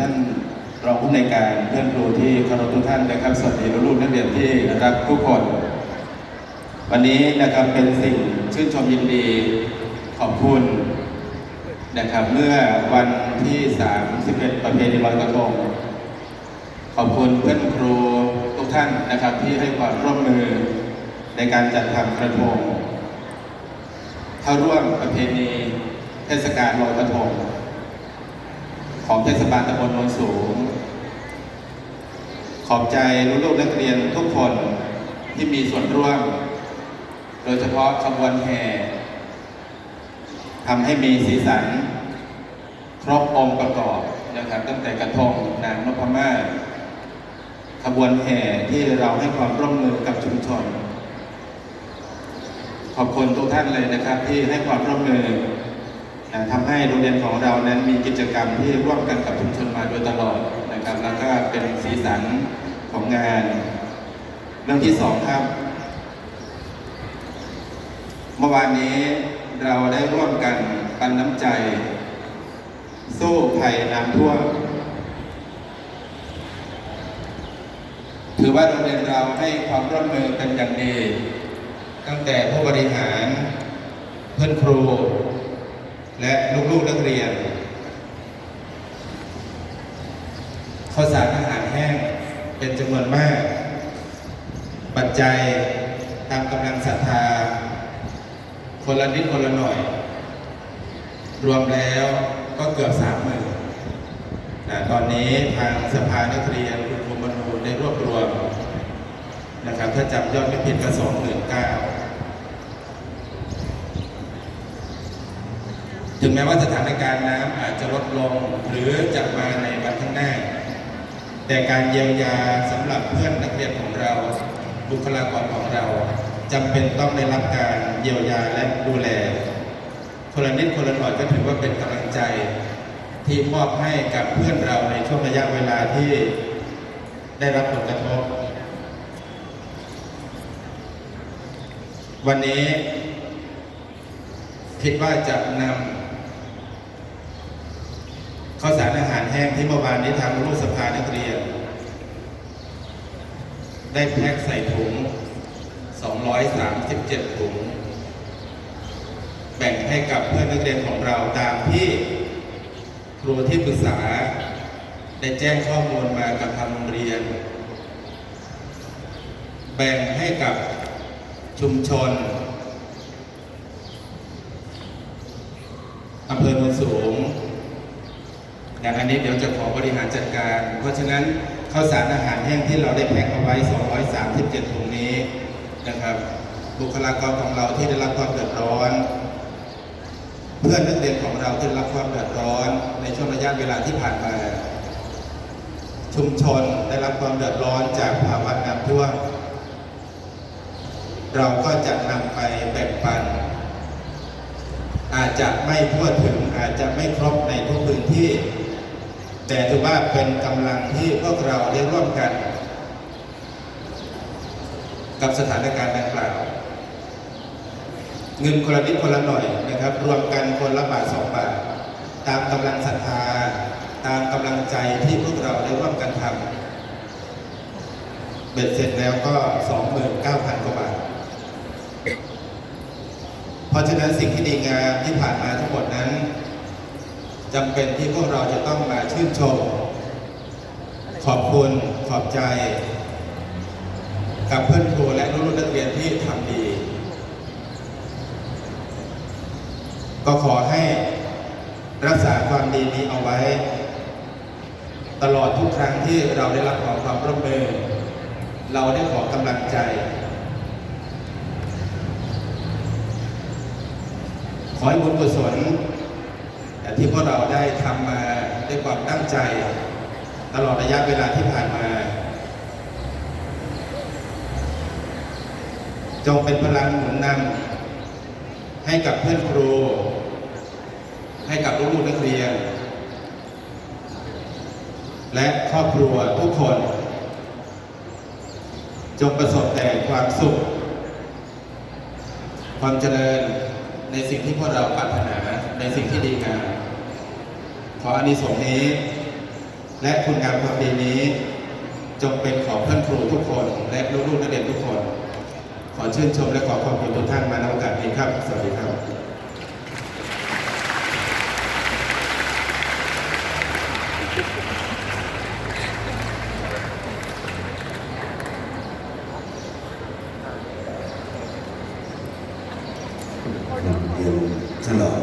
ท่านรองผู้ในการเพื่อนครูที่เคารพทุกท่านนะครับสวัสดีลูกนักเรียนที่รักทุกคน วันนี้นะครับเป็นสิ่งชื่นชมยินดีขอบคุณนะครับเมื่อวันที่ 31 ประเพณีลอยกระทงขอบคุณเพื่อนครูทุกท่านนะครับที่ให้ความร่วมมือในการจัดทำกระทงเข้าร่วมประเพณีเทศกาลลอยกระทง ของเทศบาลตำบลโนนสูง ขอบใจลูกๆนักเรียนทุกคนที่มีส่วนร่วม โดยเฉพาะขบวนแห่ทำให้มีสีสัน ครบองค์ประกอบนะครับตั้งแต่กระทงนางนพมาศขบวนแห่ที่เราให้ความร่วมมือกับชุมชน ขอบคุณทุกท่านเลยนะครับที่ให้ความร่วมมือน ทำให้โรงเรียนของเรานั้นมีกิจกรรมที่ร่วมกันกับชุมชนมาโดยตลอดนะครับ แล้วก็เป็นสีสันของงาน เรื่องที่สองครับ เมื่อวานนี้เราได้ร่วมกันปันน้ำใจ สู้ภัยน้ำท่วมถือว่าโรงเรียนเราให้ความร่วมมือกันอย่างดี ตั้งแต่ผู้บริหาร เพื่อนครู และลูกๆนักเรียนข้าวสารอาหารแห้งเป็นจำนวนมาก ปัจจัยตามกำลังศรัทธา คนละนิดคนละหน่อย รวมแล้วก็เกือบสามหมื่นตอนนี้ทางสภานักเรียนคุณครูมนูได้รวบรวมนะครับถ้าจำยอดไม่ผิดก็สองหมื่นเก้าถึ งแม้ว่าสถานการณ์น้ำอาจจะลดลงหรือจะมาในวันข้างหน้า แต่การเยียวยาสำหรับเพื่อนนักเรียนของเรา บุคลากรของเราจำเป็นต้องได้รับการเยียวยาและดูแลคนละนิดคนละหน่อยก็ถือว่าเป็นกำลังใจ ที่มอบให้กับเพื่อนเราในช่วงระยะเวลาที่ได้รับผลกระทบ วันนี้คิดว่าจะนำ ข้าวสารอาหารแห้งที่เมื่อวานนี้ทางรูปสภานักเรียน ได้แพ็คใส่ถุง 237 ถุง แบ่งให้กับเพื่อนนักเรียนของเราตามที่ครูที่ปรึกษา ได้แจ้งข้อมูลมากับทางโรงเรียน แบ่งให้กับชุมชนอำเภอโนนสูง อันนี้เดี๋ยวจะขอบริหารจัดการ เพราะฉะนั้นข้าวสารอาหารแห้งที่เราได้แพ็คเอาไว้ 237ถุงนี้นะครับ บุคลากรของเราที่ได้รับความเดือดร้อน เพื่อนนักเรียนของเราที่ได้รับความเดือดร้อน ในช่วงระยะเวลาที่ผ่านมาชุมชนได้รับความเดือดร้อนจากภาวะน้ำท่วมเราก็จะนำไปแบ่งปัน อาจจะไม่ทั่วถึงอาจจะไม่ครบในทุกพื้นที่ แต่ถือว่าเป็นกำลังที่พวกเราได้ร่วมกัน กับสถานการณ์ดังกล่าวเงินคนละนิดคนละหน่อยนะครับ รวมกันคนละบาทสองบาท ตามกำลังศรัทธา ตามกำลังใจที่พวกเราได้ร่วมกันทำเบ็ดเสร็จแล้วก็ 29,000กว่าบาท เพราะฉะนั้นสิ่งที่ดีงามที่ผ่านมาทั้งหมดนั้น จำเป็นที่พวกเราจะต้องมาชื่นชม ขอบคุณขอบใจ กับเพื่อนครูและรุ่นนักเรียนที่ทำดี ก็ขอให้รักษาความดีนี้เอาไว้ ตลอดทุกครั้งที่เราได้รับขอความร่วมมือ เราได้ขอกำลังใจ ขอให้บุญกุศล ที่พวกเราได้ทำมาด้วยความตั้งใจ ตลอดระยะเวลาที่ผ่านมา จงเป็นพลังหนุนนำให้กับเพื่อนครู ให้กับลูกนักเรียน และครอบครัวทุกคน จงประสบแต่ความสุข ความเจริญ ในสิ่งที่พวกเราปรารถนาในสิ่งที่ดีงามขออานิสงส์นี้ และคุณงามความดีนี้ จงเป็นของเพื่อนครูทุกคน และลูกๆนักเรียนทุกคน ขอชื่นชมและขอขอบคุณทุกท่านมาในโอกาสนี้ครับ สวัสดีครับ ছিল